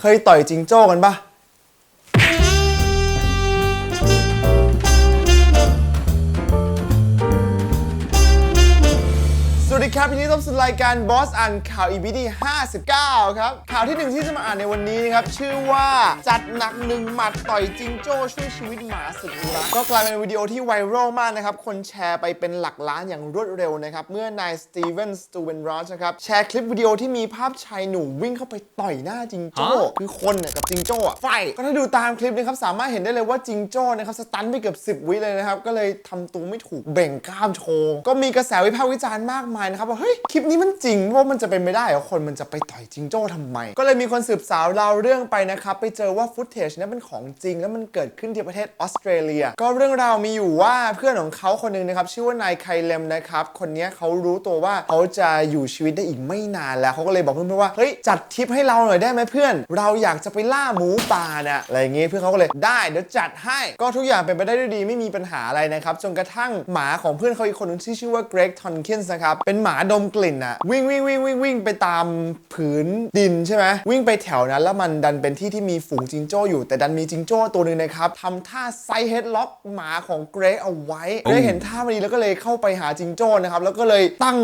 เคยต่อยจิงโจ้กันปะ ครับทีนี้ต้อนรับสู่รายการบอสอ่านข่าว EP ที่59 ครับ ข่าวที่หนึ่งที่จะมาอ่านในวันนี้นะครับ ชื่อว่าจัดหนักหนึ่งหมัดต่อยจิงโจ้ช่วยชีวิตหมาสุดรักก็กลายเป็นวิดีโอที่ไวรัลมากนะครับ คนแชร์ไปเป็นหลักล้านอย่างรวดเร็วนะครับ เมื่อนายสตีเวนสตูเวนรอชนะครับ แชร์คลิปวิดีโอที่มีภาพชายหนุ่มวิ่งเข้าไปต่อยหน้าจิงโจ้คือคนน่ะกับจิงโจ้อะไฟก็ถ้าดูตามคลิปนะครับสามารถเห็นได้เลยว่าจิงโจ้นะครับสตันไปเกือบ10 วิเลยนะครับก็เลยทำตัวไม่ถูกเบ่งกล้ามโชว์ก็มีกระแสวิพากษ์วิจารณ์มากมายนะครับว่าเฮ้ยคลิปนี้มันจริงว่ามันจะเป็นไม่ได้เหรอคนมันจะไปต่อยจิงโจ้ทำไม ก็เลยมีคนสืบสาวเราเรื่องไปนะครับไปเจอว่าฟุตเทจนี้นเป็นของจริง แล้วมันเกิดขึ้นที่ประเทศออสเตรเลีย ก็เรื่องราวมีอยู่ว่าเพื่อนของเขาคนหนึงนะครับชื่อว่านายไคเลมนะครับคนนี้เขารู้ตัวว่าเขาจะอยู่ชีวิตได้อีกไม่นานแล้วเขาก็เลยบอกเพื่อนๆว่าเฮ้ยจัดทริปให้เราหน่อยได้ไหมเพื่อน เราอยากจะไปล่าหมูป่านี่ยอะไรอย่างงี้เพื่อนเขาก็เลยได้เดี๋ยวจัดให้ก็ทุกอย่างเป็นไปได้ด้วยดีไม่มีปัญหาอะไรนะครับจนกระทั่งหมาของเพื่อนเขาอีกคนนึงที่ชื่อว่าเกรกทอนคินส์นะครับเป็นหมาดมกลิ่นอะวิ่งวิ่งวิ่งวิ่งวิ่งไปตามผืนดินใช่ไหมวิ่งไปแถวนั้น แล้วมันดันเป็นที่ที่มีฝูงจิงโจ้อยู่แต่ดันมีจิงโจ้ตัวหนึ่งนะครับทำท่าไซเฮดล็อกหมาของเกรกเอาไว้เกรกเห็นท่าพอดีแล้วก็เลยเข้าไปหาจิงโจ้นะครับแล้วก็เลยตั้ง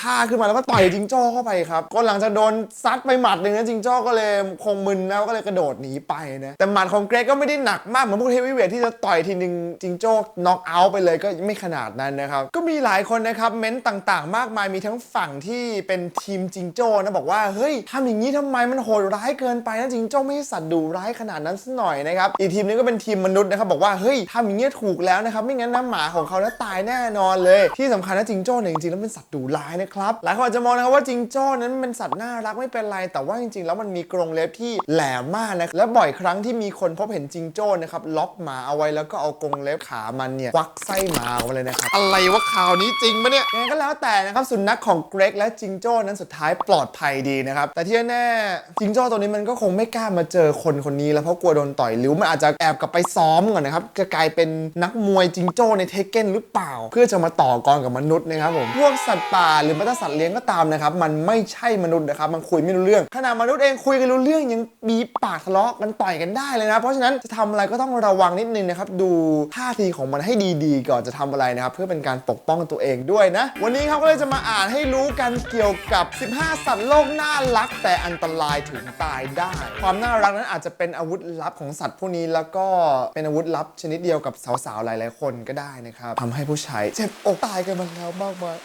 ท่าขึ้นมาแล้วก็ต่อยจิงโจ้เข้าไปครับก็หลังจากโดนซัดไปหมัดหนึ่งนะจิงโจ้ก็เลยคงมึนแล้วก็เลยกระโดดหนีไปนะแต่หมัดของเกรกก็ไม่ได้หนักมากเหมือนพวกเฮฟวีเวทที่จะต่อยทีนึงจิงโจ้น็อกเอาท์ไปเลยก็ไม่ขนาดนั้นนะครับก็มีหลายคนนะครับเม้นต์ต่างๆ มากมายมีทั้งฝั่งที่เป็นทีมจิงโจ้นะบอกว่าเฮ้ยทำอย่างนี้ทำไมมันโหดร้ายเกินไปนะจิงโจ้ไม่ใช่สัตว์ดุร้ายขนาดนั้นสักหน่อยนะครับอีกทีมนึงก็เป็นทีมมนุษย์นะครับบอกว่าเฮ้ยทำอย่างนี้ถูกแล้วนะครับไม่งั้นน้ำหมาของเขาแล้วตายแน่นอนเลย ที่สำคัญนะจิงโจ้เนี่ยจริงๆแล้วเป็นสัตว์ดุร้ายนะครับหลายคนอาจจะมองนะครับว่าจิงโจ้นั้นเป็นสัตว์น่ารักไม่เป็นไร แต่ว่าจริงๆ แล้วมันมีกรงเล็บที่แหลมมากนะและบ่อยครั้งที่มีคนพบเห็นจิงโจ้นะครับล็อกหมาเอาไว้แล้วก็เอากรงเล็บขามันเนี่ยควักไส้หมาเอาไว้เลยนะครับอะไรวะข่าวนี้จริงปะเนี่ยยังไงก็แล้วแต่นะครับสุนัขของเกรกและจิงโจ้นั้นสุดท้ายปลอดภัยดีนะครับ แต่ที่แน่จิงโจ้ตัวนี้มันก็คงไม่กล้ามาเจอคนคนนี้แล้วเพราะกลัวโดนต่อยหรือมันอาจจะแอบกลับไปซ้อมก่อนนะครับจะกลายเป็นนักมวยจิงโจ้ในเทเก้นหรือเปล่า เพื่อจะมาต่อกรกับมนุษย์นะครับผมพวกสัตว์ป่าหรือแม้แต่สัตว์เลี้ยงก็ตามนะครับมันไม่ใช่มนุษย์นะครับมันคุยไม่รู้เรื่องขนาดมนุษย์เองคุยกันรู้เรื่องยังมีปากทะเลาะกันต่อยกันได้เลยนะ เพราะฉะนั้นจะทำอะไรก็ต้องระวังนิดนึงนะครับดูท่าทีของมันให้ดีๆ ก่อนจะทำอะไรนะครับเพื่อเป็นการปกป้องตัวเองด้วยนะ วันนี้ครับก็เลยจะมาอ่านให้รู้กันเกี่ยวกับ 15 สัตว์โลกน่ารัก แต่อันตรายถึงตายได้ ความน่ารักนั้นอาจจะเป็นอาวุธลับของสัตว์พวกนี้แล้วก็เป็นอาวุธลับชนิดเดียวกับสาวๆหลายๆคนก็ได้นะครับทำให้ผู้ชายเจ็บอกตายกันมาแล้วมากมาย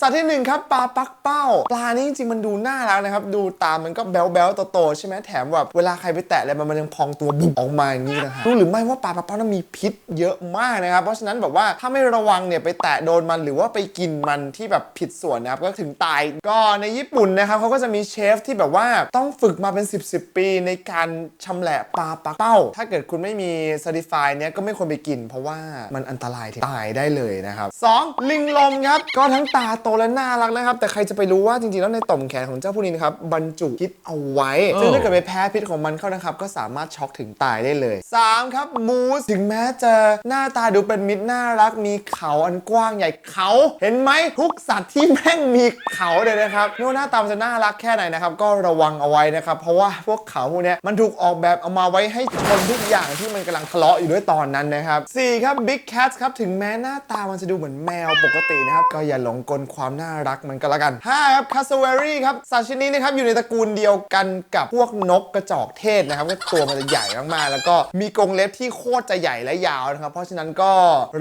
สัตว์ที่หนึ่งครับปลาปักเป้า ปลานี่จริงๆมันดูน่ารักนะครับ ดูตามันก็แบ๊วๆโตๆใช่ไหมแถมแบบเวลาใครไปแตะอะไรมันมันยังพองตัวบุบออกมาอย่างนี้นะฮะรู้หรือไม่ว่าปลาปักเป้านั้นมีพิษเยอะมากนะครับ เพราะฉะนั้นแบบว่าถ้าไม่ระวังเนี่ยไปแตะโดนมันหรือว่าไปกินมันที่แบบผิดส่วนนะครับก็ถึงตายก็ในญี่ปุ่นนะครับเขาก็จะมีเชฟที่แบบว่าต้องฝึกมาเป็น 10 10ปีในการชำแหละปลาปักเป้า ถ้าเกิดคุณไม่มี certify เนี่ยก็ไม่ควรไปกิน เพราะว่ามันอันตรายถึงตายได้เลยนะครับสองลิงลมครับก็ทั้งตาโตและน่ารักนะครับ แต่ใครจะไปรู้ว่าจริงๆแล้วในต่อมแขนของเจ้าพวกนี้นะครับบรรจุพิษเอาไว้ ซึ่งถ้าเกิดไปแพ้พิษของมันเข้านะครับ ก็สามารถช็อกถึงตายได้เลย 3 ครับมูสถึงแม้จะหน้าตาดูเป็นมิตรน่ารักมีเขาอันกว้างใหญ่เขาเห็นไหมทุกสัตว์ที่แม่งมีเขาเลยนะครับไม่ว่าหน้าตามันจะน่ารักแค่ไหนนะครับก็ระวังเอาไว้นะครับเพราะว่าพวกเขาพวกเนี้ยมันถูกออกแบบเอามาไว้ให้ชนทุกอย่างที่มันกำลังทะเลาะอยู่ด้วยตอนนั้นนะครับสี่ครับ Big Cats ครับถึงแม้หน้าตามันจะดูเหมือนแมวปกตินะครับก็อย่าหลงกลความน่ารักมันก็แล้วกันห้าครับ Cassowary ครับสัตว์ชนิดนี้นะครับอยู่ในตระกูลเดียวกันกับพวกนกกระจอกเทศนะครับก็ตัวมันจะใหญ่มากๆแล้วก็มีกรงเล็บที่โคตรจะใหญ่และยาวนะครับ เพราะฉะนั้นก็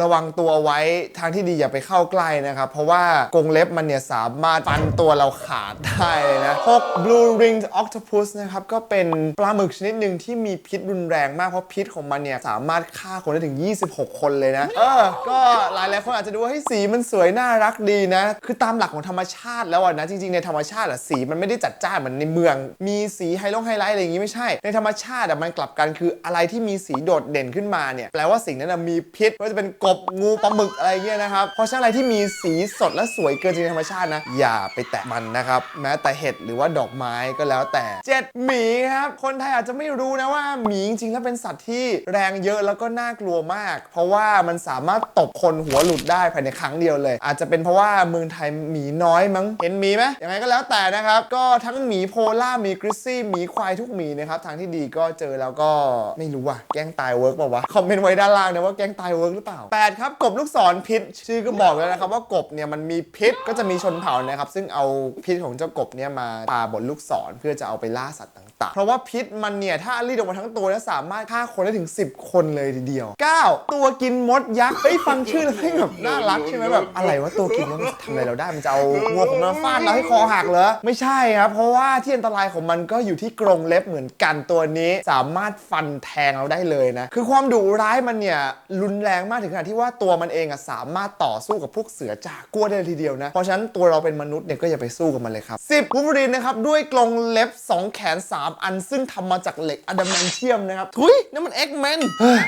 ระวังตัวไว้ทางที่ดีอย่าไปเข้าใกล้นะครับ เพราะว่ากรงเล็บมันเนี่ยสามารถฟันตัวเราขาดได้เลยนะพวก blue ringed octopus นะครับก็เป็นปลาหมึกชนิดหนึ่งที่มีพิษรุนแรงมากเพราะพิษของมันเนี่ยสามารถฆ่าคนได้ถึง 26 คนเลยนะ เออ ก็หลายหลายคนอาจจะดูว่าให้สีมันสวยน่ารักดีนะคือตามหลักของธรรมชาติแล้วอะนะจริงๆในธรรมชาติอะสีมันไม่ได้จัดจ้านเหมือนในเมือง มีสีไฮโลงไฮไลท์อะไรอย่างงี้ไม่ใช่ ในธรรมชาติอะมันกลับกันคืออะไรที่มีสีโดดเด่นขึ้นมาเนี่ยแปลว่าสิ่งนั้นนะมีพิษไม่ว่าจะเป็นกบงูปลาหมึกอะไรเงี้ยนะครับเพราะฉะนั้นอะไรที่มีสีสดและสวยเกินจริงธรรมชาตินะอย่าไปแตะมันนะครับแม้แต่เห็ดหรือว่าดอกไม้ก็แล้วแต่เจ็ดหมีครับคนไทยอาจจะไม่รู้นะว่าหมีจริงๆแล้วเป็นสัตว์ที่แรงเยอะแล้วก็น่ากลัวมาก เพราะว่ามันสามารถตบคนหัวหลุดได้ภายในครั้งเดียวเลย อาจจะเป็นเพราะว่าเมืองไทยหมีน้อยมั้ง เห็นหมีไหมยังไงก็แล้วแต่นะครับ ก็ทั้งหมีโพล่าหมีกริซซี่หมีควายทุกหมีนะครับ ทางที่ดีก็เจอแล้วก็ไม่รู้ว่ะแกล้งตายเวิร์กเปล่าวะ คอมเมนต์ไว้ด้านล่างนะว่าแกล้งตายเวิร์กหรือเปล่า 8 ครับ กบลูกศรพิษ ชื่อก็บอกแล้วนะครับว่ากบเนี่ยมันมีพิษ ก็จะมีชนเผ่านะครับ ซึ่งเอาพิษของเจ้ากบเนี่ยมาปาบนลูกศรเพื่อจะเอาไปล่าสัตว์ต่างๆ เพราะว่าพิษมันเนี่ยถ้ารีดออกมาทั้งตัวแล้วสามารถฆ่าคนได้ถึง 10 คนเลยทีเดียว 9 ตัวกินมดยักษ์เฮ้ยฟังชื่อแล้วแบบน่ารักใช่ไหมแบบอะไรวะตัวกินมดทำอะไรเราได้มันจะเอางวของมันมาฟาดเราให้คอหักเหรอไม่ใช่ครับ เพราะว่าที่อันตรายของมันก็อยู่ที่กรงเล็บเหมือนกันตัวนี้ สามารถฟันแทงเราได้เลยนะคือความดุร้ายมันเนี่ยรุนแรงมากถึงขนาดที่ว่าตัวมันเองอะสามารถต่อสู้กับพวกเสือจากลัวได้ทีเดียวนะเพราะฉะนั้นตัวเราเป็นมนุษย์เนี่ยก็อย่าไปสู้กับมันเลยครับ10วูล์ฟรีนนะครับด้วยกรงเล็บ 2 แขน 3 อันซึ่งทำมาจากเหล็กอะดามนเทียมนะครับทุยนั่นมันเอ็กแมน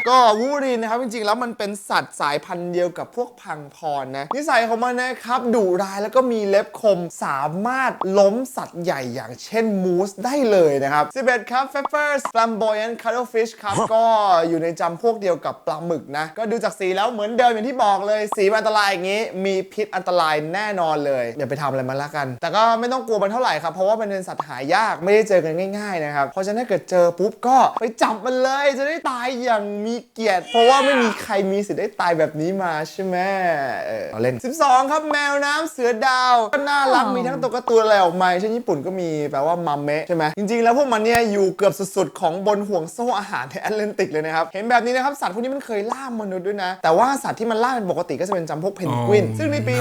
ก็วูล์ฟรีนนะครับจริงๆแล้วมันเป็นสัตว์สายพันธุ์เดียวกับพวกพังพรนะนิสัยของมันนะครับดุร้ายแล้วก็มีเล็บคมสามารถล้มสัตว์ใหญ่อย่างเช่นมูสได้เลยนะครับ 11 ครับ f e f f e r s flamboyant cuttlefish ครับ ก็อยู่ในจำพวกเดียวกับปลาหมึกนะ ก็ดูจากสีแล้วเหมือนเดิมอย่างที่บอกเลย สีมันอันตรายอย่างนี้ มีพิษอันตรายแน่นอนเลยอย่าไปทำอะไรมันละกัน แต่ก็ไม่ต้องกลัวมันเท่าไหร่ครับ เพราะว่ามันเป็นสัตว์หายากไม่ได้เจอกันง่ายๆนะครับเพราะฉะนั้นถ้าเกิดเจอปุ๊บก็ไปจับมันเลยจะได้ตายอย่างมีเกียรติ เพราะว่าไม่มีใครมีสิทธิ์ได้ตายแบบนี้มาใช่ไหมเออเอาเล่น 12 ครับแมวน้ำเสือดาว ก็น่ารักมีทั้งตัวการ์ตูนอะไรออกมาเช่นญี่ปุ่นก็มีแปลว่ามัมเมะใช่ไหมจริงๆ แล้วพวกมันเนี่ยอยู่เกือบสุดๆของบนห่วงโซ่อาหารในแอตแลนติกเลยนะครับ เห็นแบบนี้นะครับ สัตว์พวกนี้มันเคยล่ามนุษย์ด้วยนะ แต่ว่าสัตว์ที่มันล่าเป็นปกติก็จะเป็นจำพวกเพนกวิน ซึ่งในปี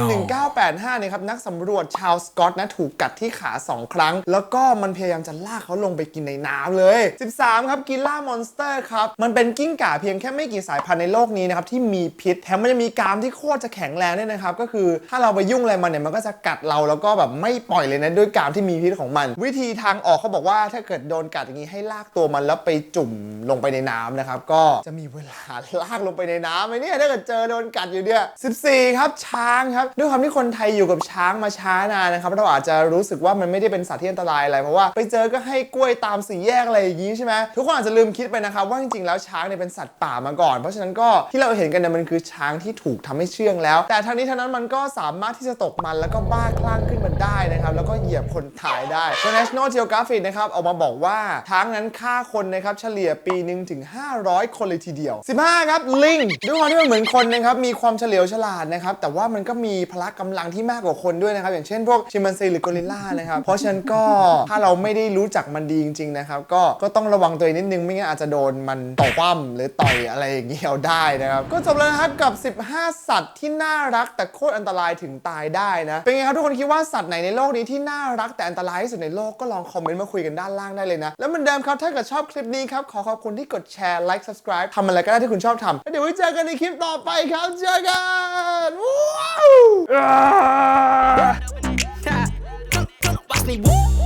1985เนี่ยครับนักสำรวจชาวสกอตนะถูกกัดที่ขา 2 ครั้ง แล้วก็มันพยายามจะลากเขาลงไปกินในน้ำเลย 13 ครับกินล่ามอนสเตอร์ครับมันเป็นกิ้งก่าเพียงแค่ไม่กี่สายพันธุ์ในโลกนี้นะครับที่มีพิษแถมมันจะมีกรามที่โคตรจะแข็งแรงด้วยนะครับก็คือถ้าเราไปยุ่งอะไรมันเนี่ยมันก็จะกัดเราแล้วก็แบบไม่ปล่อยเลยนะด้วยกรามที่มีพิษของมัน วิธีทางออกเขาบอกว่าถ้าเกิดโดนกัดอย่างนี้ให้ลากตัวมันแล้วไปจุ่มลงไปในน้ำนะครับก็จะมีเวลาลากลงไปในน้ำไหมเนี่ยถ้าเกิดเจอโดนกัดอยู่เนี่ย14 ครับช้างครับ ด้วยความที่คนไทยอยู่กับช้างมาช้านานนะครับเราอาจจะรู้สึกว่ามันไม่ได้เป็นสัตว์ที่อันตรายอะไรเพราะว่าไปเจอก็ให้กล้วยตามสี่แยกอะไรอย่างนี้ใช่ไหมทุกคนอาจจะลืมคิดไปนะครับว่าจริงๆแล้วช้างเนี่ยเป็นสัตว์ป่ามาก่อน เพราะฉะนั้นก็ที่เราเห็นกันเนี่ยมันคือช้างที่ถูกทำให้เชื่องแล้ว แต่ทั้งนี้ทั้งนั้นมันก็สามารถที่จะตกมันแล้วก็บ้าคลั่งขึ้นมาได้นะครับ แล้วก็เหยียบคนตายได้ National Geographic นะครับออกมาบอกว่าช้างนั้นฆ่าคนนะครับเฉลี่ยปีหนึ่งถึง 500 คนเลยทีเดียว 15 ครับ ลิงด้วยความที่มันเหมือนคนนะครับมีความเฉลียวฉลาดนะครับแต่ว่ามันก็มีพละกำลังที่มากกว่าคนด้วยนะครับ อย่างเช่นพวกชิมแปนซีหรือกอริลลานะครับเพราะฉะนั้นก็ถ้าเราไม่ได้รู้จักมันดีจริงๆนะครับก็ก็ต้องระวังตัวเองนิดนึงไม่งั้นอาจจะโดนมันต่อคว่ำหรือต่อยอะไรอย่างเงี้ยได้นะครับก็จบแล้วนะครับกับ 15 สัตว์ที่น่ารักแต่โคตรอันตรายถึงตายได้นะ เป็นไงครับทุกคนคิดว่าสัตว์ไหนในโลกนี้ที่น่ารักแต่อันตรายที่สุดในโลกก็ลองคอมเมนต์มาคุยกันด้านล่างได้เลยนะ แล้วเหมือนเดิมครับถ้าเกิดชอบคลิปนี้ครับขอขอบคุณที่กดแชร์ like subscribe ทำอะไรก็ได้ที่คุณชอบทำแล้วเดี๋ยวไว้เจอกันในคลิปต่อไปครับเจอกันว้าว Watch me woo!